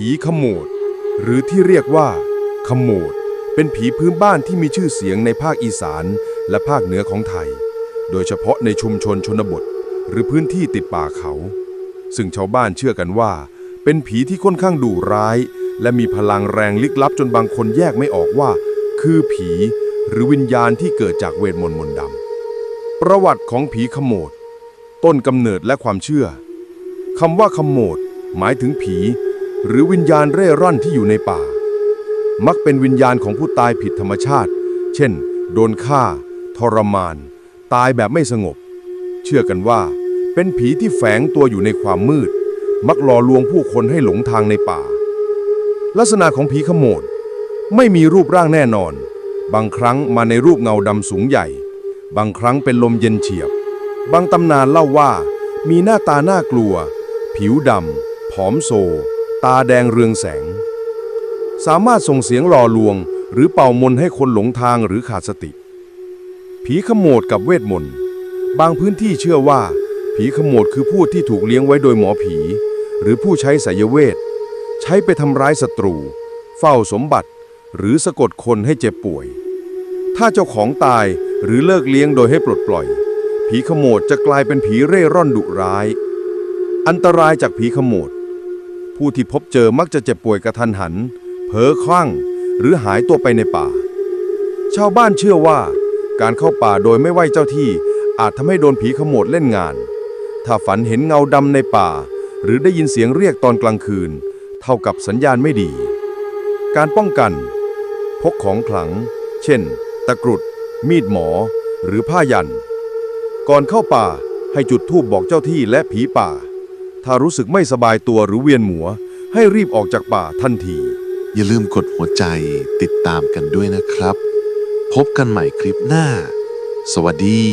ผีขโมด หรือที่เรียกว่า ขโมด เป็นผีพื้นบ้านที่มีชื่อเสียงในภาคอีสานและภาคเหนือของไทย โดยเฉพาะในชุมชนชนบท หรือพื้นที่ติดป่าเขา ซึ่งชาวบ้านเชื่อกันว่า เป็นผีที่ค่อนข้างดุร้าย และมีพลังแรงลึกลับจนบางคนแยกไม่ออกว่า คือผีหรือวิญญาณที่เกิดจากเวทมนต์มนต์ดำประวัติของผีขโมด ต้นกำเนิดและความเชื่อคำว่าขโมด หมายถึงผี หรือวิญญาณเร่ร่อนที่อยู่ในป่า มักเป็นวิญญาณของผู้ตายผิดธรรมชาติ เช่น โดนฆ่า ทรมาน ตายแบบไม่สงบ เชื่อกันว่า เป็นผีที่แฝงตัวอยู่ในความมืด มักหล่อลวงผู้คนให้หลงทางในป่า ลักษณะของผีขโมดไม่มีรูปร่างแน่นอน บางครั้งมาในรูปเงาดำสูงใหญ่ บางครั้งเป็นลมเย็นเฉียบ บางตำนานเล่าว่า มีหน้าตาน่ากลัว ผิวดำผอมโซ ตาแดงเรืองแสง สามารถส่งเสียงหล่อลวง หรือเป่ามนให้คนหลงทางหรือขาดสติ ผีขโมดกับเวทมนต์ บางพื้นที่เชื่อว่า ผีขโมดคือผู้ที่ถูกเลี้ยงไว้โดยหมอผี หรือผู้ใช้ไสยเวท ใช้ไปทำร้ายศัตรู เฝ้าสมบัติ หรือสะกดคนให้เจ็บป่วย ถ้าเจ้าของตายหรือเลิกเลี้ยงโดยให้ปลดปล่อย ผีขโมดจะกลายเป็นผีเร่ร่อนดุร้าย อันตรายจากผีขโมด ผู้ที่พบเจอมักจะเจ็บป่วยกระทันหันเพ้อคลั่ง หรือหายตัวไปในป่า ชาวบ้านเชื่อว่า การเข้าป่าโดยไม่ไหวเจ้าที่ อาจทำให้โดนผีขโมดเล่นงาน ถ้าฝันเห็นเงาดำในป่า หรือได้ยินเสียงเรียกตอนกลางคืน เท่ากับสัญญาณไม่ดี การป้องกัน พกของขลัง เช่น ตะกรุด มีดหมอ หรือผ้ายัน ก่อนเข้าป่าให้จุดธูปบอกเจ้าที่และผีป่า ถ้ารู้สึกไม่สบายตัวหรือเวียนหัว ให้รีบออกจากป่าทันที อย่าลืมกดหัวใจติดตามกันด้วยนะครับ พบกันใหม่คลิปหน้า สวัสดี